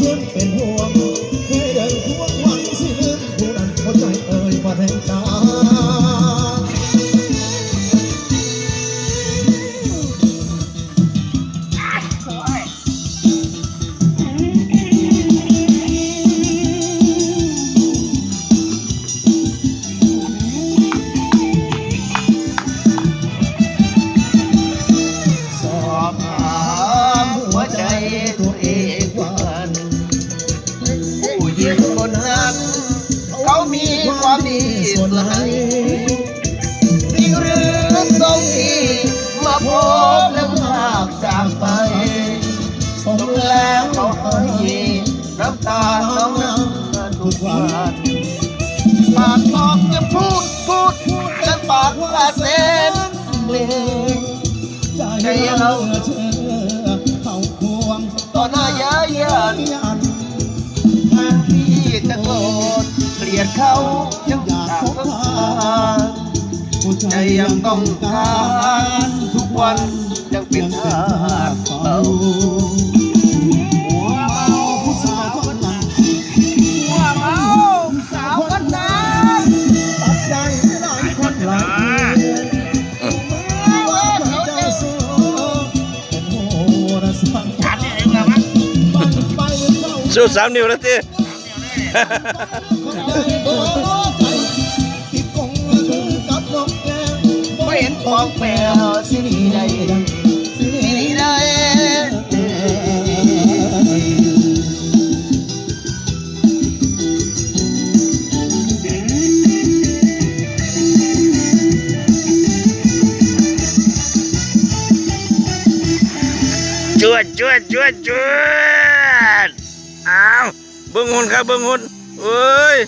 ชื่นเป็ คนนั้นเขามีความดีส่วนไหนจริงหรือตรงที่มาพบแล้วภาพจากไปสมจบแล้วเขาให้น้ำตาน้องน้ำทุกวันปากบอกจะพูดพูดและปากว่าเส้นเลือใจเราเชื่อเขาควงต่อหน้ายายยัน ใจใจยัยังงต้ต้อองงกาการรทุกวันยังเป็ยันงทเป็นาทาสสเขาเขาหัวเมาผู้สาวคนนั้นหัวเมาสาวคนนั้นตัดใจหลายคนหลายว่าเขาจะสู้เป็นโหระสังจัดนี่เองเหรอวะบันไปเข้าสู้สามนิ้วแล้วที ไม่เห็นปองแปวสิหนีใดสิสิหนีใดจวดจวดจวดจวดอ้าวเบิ้งหุ่นครับเบิ้งหุ่นเอ้ย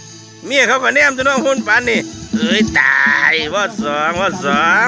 เมียเขาก็แนมตัวน้องหุ่นปานนี่ เอ้ยตายว่าสองว่าสอง